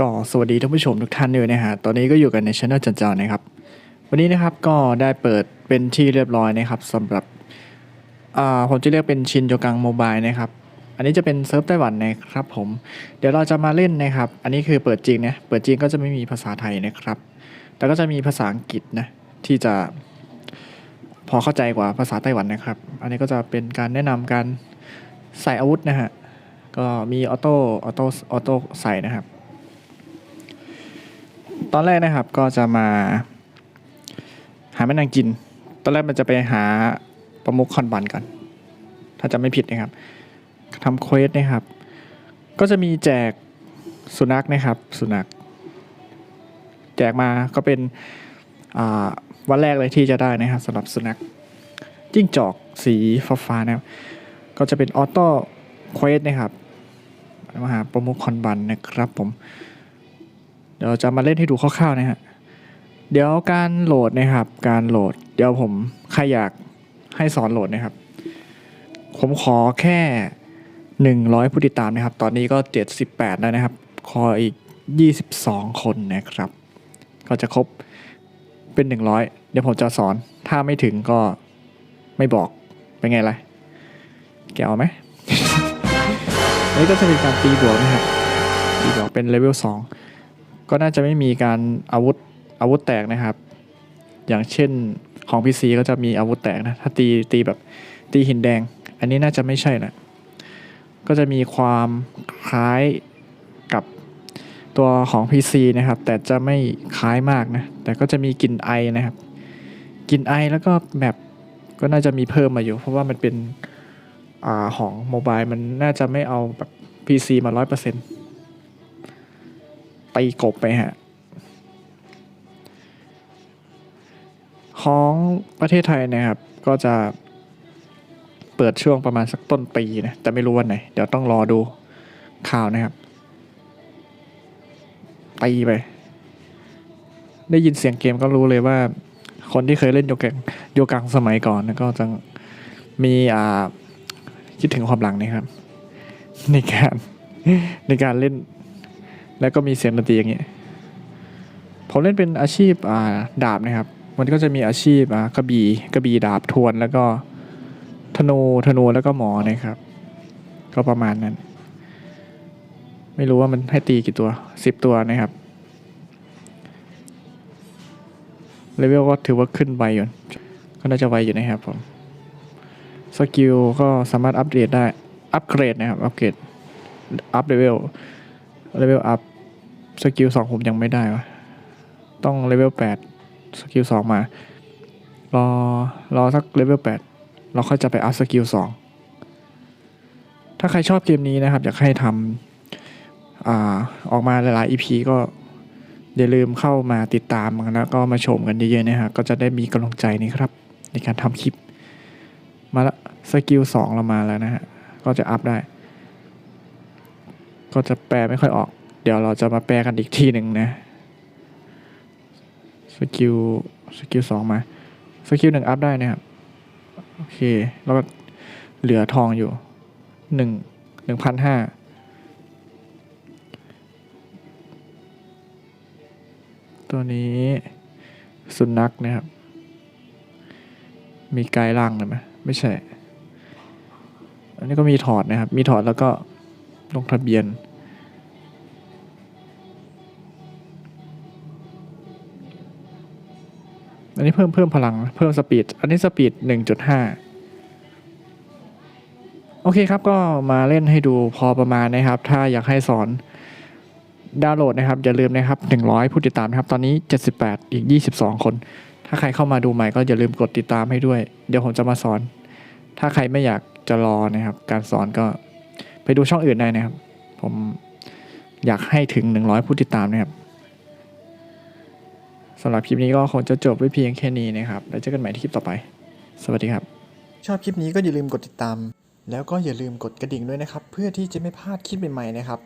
ก็สวัสดีท่านผู้ชมทุกท่านด้วยนะฮะ ตอนนี้ก็อยู่กันในช anel จันจานะครับ วันนี้นะครับก็ได้เปิดเป็นที่เรียบร้อยนะครับสำหรับอ่าผมจะเรียกเป็นชินโยกังโมบายนะครับ อันนี้จะเป็นเซิร์ฟไต้หวันนะครับผม เดี๋ยวเราจะมาเล่นนะครับ อันนี้คือเปิดจริงนะ เปิดจริงก็จะไม่มีภาษาไทยนะครับ แต่ก็จะมีภาษาอังกฤษนะที่จะพอเข้าใจกว่าภาษาไต้หวันนะครับ อันนี้ก็จะเป็นการแนะนำการใส่อาวุธนะฮะ ก็มีออโต้ ออโต้ ออโต้ใส่นะครับ ตอนแรกนะครับก็จะมา หาแม่นางจิน ตอนแรกมันจะไปหาประมุขคอนบันก่อน ถ้าจะไม่ผิดนะครับทำเควสนะครับ ก็จะมีแจกสุนัขนะครับ สุนัข แจกมาก็เป็นวันแรกเลยที่จะได้นะครับสำหรับสุนัขจิ้งจอกสีฟ้าๆนะครับ ก็จะเป็นออโต้เควสนะครับมาหาประมุขคอนบันนะครับผม เดี๋ยวจะมาเล่นให้ดูคร่าวๆนะฮะเดี๋ยวการโหลดนะครับ การโหลด เดี๋ยวผมใครอยากให้สอนโหลดนะครับ ผมขอแค่ 100 ผู้ติดตามนะครับ ตอนนี้ก็ 78 แล้วนะครับ ขออีก 22 คนนะครับ ก็จะครบเป็น 100 เดี๋ยวผมจะสอน ถ้าไม่ถึงก็ไม่บอก เป็นไงล่ะ แกเอาไหมนี่ก็จะเป็นการตีบวกนะครับตีบวกเป็นเลเวล2 ก็น่าจะไม่มีการอาวุธอาวุธแตกนะครับ อย่างเช่นของ PC ก็จะมีอาวุธแตกนะ ถ้าตีตีแบบตีหินแดง อันนี้น่าจะไม่ใช่นะก็จะมีความคล้ายกับตัวของ PC นะครับ แต่จะไม่คล้ายมากนะ แต่ก็จะมีกลิ่นไอนะครับกลิ่นไอแล้วก็แบบก็น่าจะมีเพิ่มมาอยู่ เพราะว่ามันเป็นอของโมบายมันน่าจะไม่เอาแบบ PC มาร้อยเปอร์เซ็น ตีกบไปฮะของประเทศไทยนะครับ ก็จะเปิดช่วงประมาณสักต้นปีนะแต่ไม่รู้วันไหน เดี๋ยวต้องรอดูข่าวนะครับตีไป ได้ยินเสียงเกมก็รู้เลยว่า คนที่เคยเล่นโยกังโยกังสมัยก่อนนะก็จะมีอ่าคิดถึงความหลังนะครับ ในการในการเล่น แล้วก็มีเสียงดนตรีอย่างเงี้ยผมเล่นเป็นอาชีพดาบนะครับ มันก็จะมีอาชีพกระบี่กระบี่ดาบทวนแล้วก็ธนูธนูแล้วก็หมอนะครับ ก็ประมาณนั้น ไม่รู้ว่ามันให้ตีกี่ตัวสิบตัวนะครับเลเวลก็ถือว่าขึ้นไวอยู่ก็น่าจะไวอยู่นะครับผมสกิลก็สามารถอัปเดตได้อัปเกรดนะครับอัปเกรดอัพเลเวลเลเวลอัพ สกิลสองผมยังไม่ได้วะต้องเลเวลแปดสกิลสองมารอรอสักเลเวลแปดเราค่อยจะไปอัพสกิลสองถ้าใครชอบเกมนี้นะครับ อยากให้ทำอออกมาหลายๆ EP ก็อย่าลืมเข้ามาติดตามกันแล้วก็มาชมกันเยอะๆนะฮะก็จะได้มีกำลังใจนี่ครับ ในการทำคลิป มาละสกิลสองเรามาแล้วนะฮะ ก็จะอัพได้ ก็จะแปลไม่ค่อยออก เดี๋ยวเราจะมาแปลกันอีกทีหนึ่งนะสกิลสกิลสองมาสกิลหนึ่งอัพได้นะครับโอเคแล้วก็เหลือทองอยู่หนึ่งหนึ่งพันห้าตัวนี้สุนัขนะครับ มีกายล่างเลยไหมไม่ใช่ อันนี้ก็มีถอดนะครับ มีถอดแล้วก็ลงทะเบียน อันนี้เพิ่มเพิ่มพลังเพิ่มสปีด อันนี้สปีดหนึ่งจุดห้าโอเคครับก็มาเล่นให้ดูพอประมาณนะครับ ถ้าอยากให้สอนดาวน์โหลดนะครับ อย่าลืมนะครับหนึ่งร้อยผู้ติดตามนะครับ ตอนนี้เจ็ดสิบแปดอีกยี่สิบสองคน ถ้าใครเข้ามาดูใหม่ก็อย่าลืมกดติดตามให้ด้วย เดี๋ยวผมจะมาสอน ถ้าใครไม่อยากจะรอนะครับ การสอนก็ไปดูช่องอื่นได้นะครับ ผมอยากให้ถึงหนึ่งร้อยผู้ติดตามนะครับ สำหรับคลิปนี้ก็คงจะจบไว้เพียงแค่นี้นะครับแล้วเจอกันใหม่ที่คลิปต่อไป สวัสดีครับ ชอบคลิปนี้ก็อย่าลืมกดติดตาม แล้วก็อย่าลืมกดกระดิ่งด้วยนะครับ เพื่อที่จะไม่พลาดคลิปใหม่ๆนะครับ